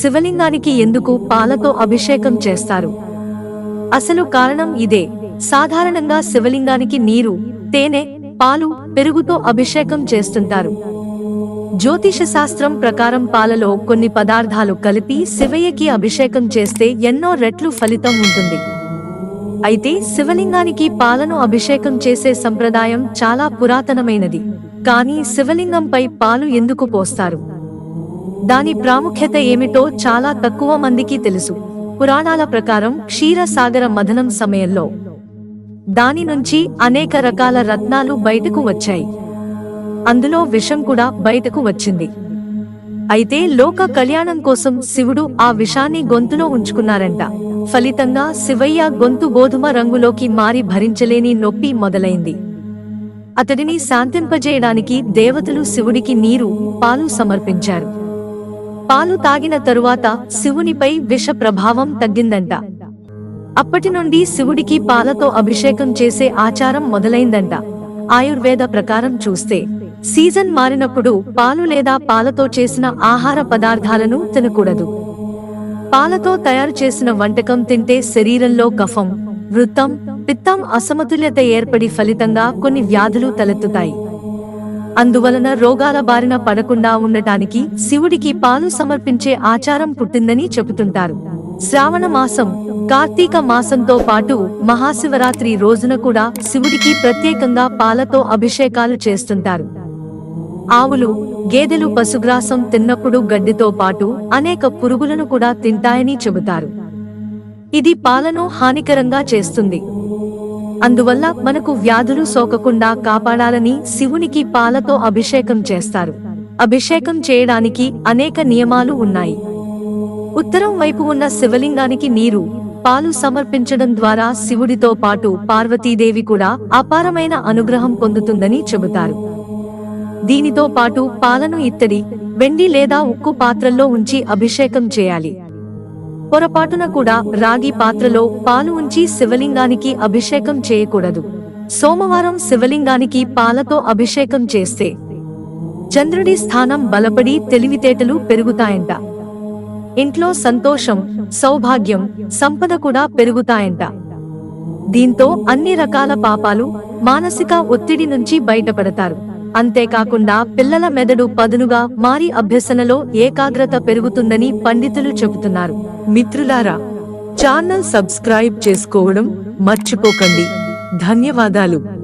శివలింగానికి ఎందుకు పాలతో అభిషేకం చేస్తారు? అసలు కారణం ఇదే. సాధారణంగా శివలింగానికి నీరు తేనె పాలు పెరుగుతో అభిషేకం చేస్తుంటారు. జ్యోతిష శాస్త్రం ప్రకారం పాలలో కొన్ని పదార్థాలు కలిపి శివయ్యకి అభిషేకం చేస్తే ఎన్నో రెట్లు ఫలితం ఉంటుంది. అయితే శివలింగానికి పాలను అభిషేకం చేసే సంప్రదాయం చాలా పురాతనమైనది. కానీ శివలింగంపై పాలు ఎందుకు పోస్తారు? దాని ప్రాముఖ్యత ఏమిటో చాలా తక్కువ మందికి తెలుసు. పురాణాల ప్రకారం క్షీరసాగర మథనం సమయంలో దాని నుంచి అనేక రకాల రత్నాలు బయటకు వచ్చాయి. అందులో విషం కూడా బయటకు వచ్చింది. అయితే లోక కళ్యాణం కోసం శివుడు ఆ విషాన్ని గొంతులో ఉంచుకున్నారంట. ఫలితంగా శివయ్య గొంతు గోధుమ రంగులోకి మారి భరించలేని నొప్పి మొదలైంది. అతడిని శాంతింపజేయడానికి దేవతలు శివుడికి నీరు పాలు సమర్పించారు. పాలు తాగిన తరువాత శివునిపై విష ప్రభావం తగ్గిందంట. అప్పటి నుండి శివుడికి పాలతో అభిషేకం చేసే ఆచారం మొదలైందంట. ఆయుర్వేద ప్రకారం చూస్తే సీజన్ మారినప్పుడు పాలు లేదా పాలతో చేసిన ఆహార పదార్థాలను తినకూడదు. పాలతో తయారు చేసిన వంటకం తింటే శరీరంలో కఫం వృత్తం పిత్తం అసమతుల్యత ఏర్పడి ఫలితంగా కొన్ని వ్యాధులు తలెత్తుతాయి. అందువలన రోగాల బారిన పడకుండా ఉండటానికి శివుడికి పాలు సమర్పించే ఆచారం పుట్టిందని చెబుతుంటారు. శ్రావణ మాసం కార్తీక మాసంతో పాటు మహాశివరాత్రి రోజున కూడా శివుడికి ప్రత్యేకంగా పాలతో అభిషేకాలు చేస్తుంటారు. ఆవులు గేదెలు పశుగ్రాసం తిన్నప్పుడు గడ్డితో పాటు అనేక పురుగులను కూడా తింటాయని చెబుతారు. ఇది పాలను హానికరంగా చేస్తుంది. అందువల్ల మనకు వ్యాధులు సోకకుండా కాపాడాలని శివునికి పాలతో అభిషేకం చేస్తారు. అభిషేకం చేయడానికి అనేక నియమాలు ఉన్నాయి. ఉత్తరం వైపు ఉన్న శివలింగానికి నీరు పాలు సమర్పించడం ద్వారా శివుడితో పాటు పార్వతీదేవి కూడా అపారమైన అనుగ్రహం పొందుతుందని చెబుతారు. దీనితో పాటు పాలను ఇత్తడి వెండి లేదా ఉక్కు పాత్రల్లో ఉంచి అభిషేకం చేయాలి. పొరపాటున కూడా రాగి పాత్రలో పాలు ఉంచి శివలింగానికి అభిషేకం చేయకూడదు. సోమవారం శివలింగానికి పాలతో అభిషేకం చేస్తే చంద్రుడి స్థానం బలపడి తెలివితేటలు పెరుగుతాయంట. ఇంట్లో సంతోషం సౌభాగ్యం సంపద కూడా పెరుగుతాయంట. దీంతో అన్ని రకాల పాపాలు మానసిక ఒత్తిడి నుంచి బయటపడతారు. అంతేకాకుండా పిల్లల మెదడు పదునుగా మారి అభ్యసనలో ఏకాగ్రత పెరుగుతుందని పండితులు చెబుతున్నారు. మిత్రులారా ఛానల్ సబ్స్క్రైబ్ చేసుకోవడం మర్చిపోకండి. ధన్యవాదాలు.